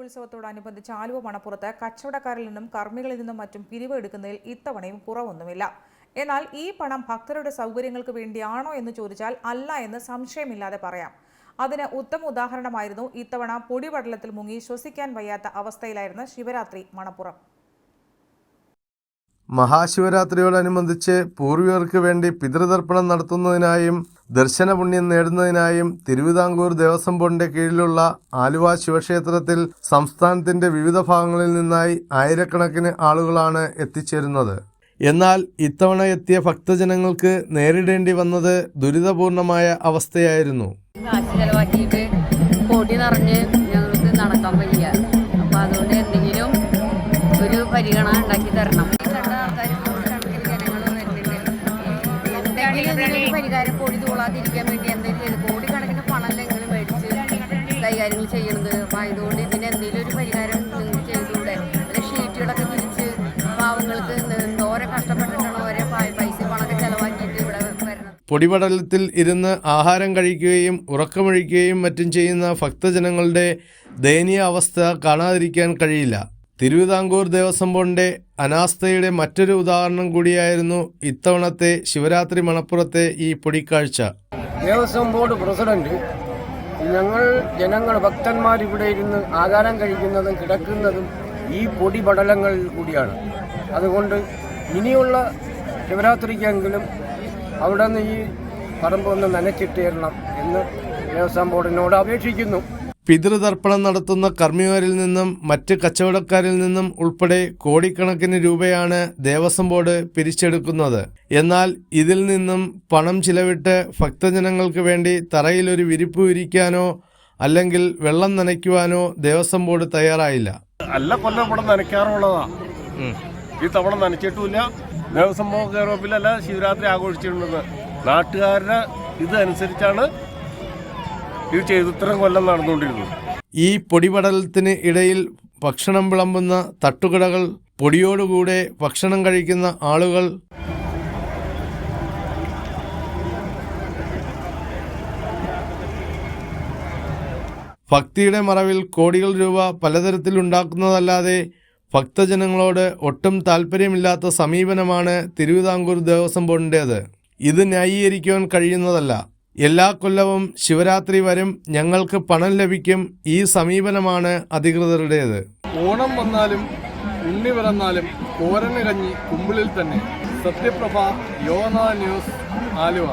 ഉത്സവത്തോടനുബന്ധിച്ച് ആലുവ മണപ്പുറത്ത് കച്ചവടക്കാരിൽ നിന്നും കർമ്മികളിൽ നിന്നും മറ്റും പിരിവ് എടുക്കുന്നതിൽ ഇത്തവണയും കുറവൊന്നുമില്ല. എന്നാൽ ഈ പണം ഭക്തരുടെ സൗകര്യങ്ങൾക്ക് വേണ്ടിയാണോ എന്ന് ചോദിച്ചാൽ അല്ല എന്ന് സംശയമില്ലാതെ പറയാം. അതിന് ഉത്തമ ഉദാഹരണമായിരുന്നു ഇത്തവണ പൊടിപടലത്തിൽ മുങ്ങി ശ്വസിക്കാൻ വയ്യാത്ത അവസ്ഥയിലായിരുന്ന ശിവരാത്രി മണപ്പുറം. മഹാശിവരാത്രിയോടനുബന്ധിച്ച് പൂർവികർക്ക് വേണ്ടി പിതൃതർപ്പണം നടത്തുന്നതിനായും ദർശന പുണ്യം നേടുന്നതിനായും തിരുവിതാംകൂർ ദേവസ്വം ബോർഡിന്റെ കീഴിലുള്ള ആലുവ ശിവക്ഷേത്രത്തിൽ സംസ്ഥാനത്തിന്റെ വിവിധ ഭാഗങ്ങളിൽ നിന്നായി ആയിരക്കണക്കിന് ആളുകളാണ് എത്തിച്ചേരുന്നത്. എന്നാൽ ഇത്തവണ എത്തിയ ഭക്തജനങ്ങൾക്ക് നേരിടേണ്ടി വന്നത് ദുരിതപൂർണമായ അവസ്ഥയായിരുന്നു. ഞങ്ങൾക്ക് നടക്കാൻ അപ്പോൾ ഒരു പരിഗണന ഉണ്ടാക്കി തരണം. പരിഹാരം പൊടി തൂളാതിരിക്കാൻ വേണ്ടി എന്തെങ്കിലും ചെയ്ത്. കോടിക്കണക്കിന് പണം നിങ്ങൾ മേടിച്ച് കൈകാര്യങ്ങൾ ചെയ്യുന്നത്. അപ്പം അതുകൊണ്ട് ഇതിന് എന്തെങ്കിലും ഒരു പരിഹാരം നിങ്ങൾ ചെയ്തുകൂടെ? അല്ലെ ഷീറ്റുകളൊക്കെ തിരിച്ച് പാവങ്ങൾക്ക് ഓരോ കഷ്ടപ്പെട്ടിട്ടാണ് ഓരോ പൈസ പണമൊക്കെ ചിലവാക്കിയിട്ട് ഇവിടെ പൊടിപടലത്തിൽ ഇരുന്ന് ആഹാരം കഴിക്കുകയും ഉറക്കമൊഴിക്കുകയും മറ്റും ചെയ്യുന്ന ഭക്തജനങ്ങളുടെ ദയനീയ അവസ്ഥ കാണാതിരിക്കാൻ കഴിയില്ല. തിരുവിതാംകൂർ ദേവസ്വം ബോർഡിന്റെ അനാസ്ഥയുടെ മറ്റൊരു ഉദാഹരണം കൂടിയായിരുന്നു ഇത്തവണത്തെ ശിവരാത്രി മണപ്പുറത്തെ ഈ പൊടിക്കാഴ്ച. ദേവസ്വം ബോർഡ് പ്രസിഡന്റ് ഞങ്ങൾ ജനങ്ങൾ ഭക്തന്മാർ ഇവിടെ ഇരുന്ന് ആഹാരം കഴിക്കുന്നതും കിടക്കുന്നതും ഈ പൊടി പടലങ്ങളിൽ കൂടിയാണ്. അതുകൊണ്ട് ഇനിയുള്ള ശിവരാത്രിക്കെങ്കിലും അവിടെ നിന്ന് ഈ പറമ്പ് ഒന്ന് നനച്ചിട്ടേരണം എന്ന് ദേവസ്വം ബോർഡിനോട് അപേക്ഷിക്കുന്നു. പിതൃതർപ്പണം നടത്തുന്ന കർമ്മിമാരിൽ നിന്നും മറ്റ് കച്ചവടക്കാരിൽ നിന്നും ഉൾപ്പെടെ കോടിക്കണക്കിന് രൂപയാണ് ദേവസ്വം ബോർഡ് പിരിച്ചെടുക്കുന്നത്. എന്നാൽ ഇതിൽ നിന്നും പണം ചിലവിട്ട് ഭക്തജനങ്ങൾക്ക് വേണ്ടി തറയിൽ ഒരു വിരിപ്പ് വിരിക്കാനോ അല്ലെങ്കിൽ വെള്ളം നനയ്ക്കുവാനോ ദേവസ്വം ബോർഡ് തയ്യാറായില്ല. അല്ല കൊല്ലം ഇവിടെ നനയ്ക്കാറുള്ളതാ. ഈ തവണ നനച്ചിട്ടുമില്ല. ദേവസ്വം ബോർഡ് കേരളത്തിലല്ല ശിവരാത്രി ആഘോഷിച്ചിട്ടുള്ളത്. നാട്ടുകാരുടെ ഇത് അനുസരിച്ചാണ് ഇത് ചെയ്ത് ഇത്രയും കൊല്ലം നടന്നുകൊണ്ടിരുന്നു. ഈ പൊടിപടലത്തിന് ഇടയിൽ ഭക്ഷണം വിളമ്പുന്ന തട്ടുകടകൾ പൊടിയോടുകൂടെ ഭക്ഷണം കഴിക്കുന്ന ആളുകൾ. ഭക്തിയുടെ മറവിൽ കോടികൾ രൂപ പലതരത്തിൽ ഉണ്ടാക്കുന്നതല്ലാതെ ഭക്തജനങ്ങളോട് ഒട്ടും താല്പര്യമില്ലാത്ത സമീപനമാണ് തിരുവിതാംകൂർ ദേവസ്വം ബോർഡിന്റേത്. ഇത് ന്യായീകരിക്കുവാൻ കഴിയുന്നതല്ല. എല്ലാ കൊല്ലവും ശിവരാത്രി വരും ഞങ്ങൾക്ക് പണം ലഭിക്കും ഈ സമീപനമാണ് അധികൃതരുടേത്. ഓണം വന്നാലും ഉണ്ണി പിറന്നാലും കോരനിറങ്ങി കുമ്പിളിൽ തന്നെ. സത്യപ്രഭ യോന ന്യൂസ് ആലുവ.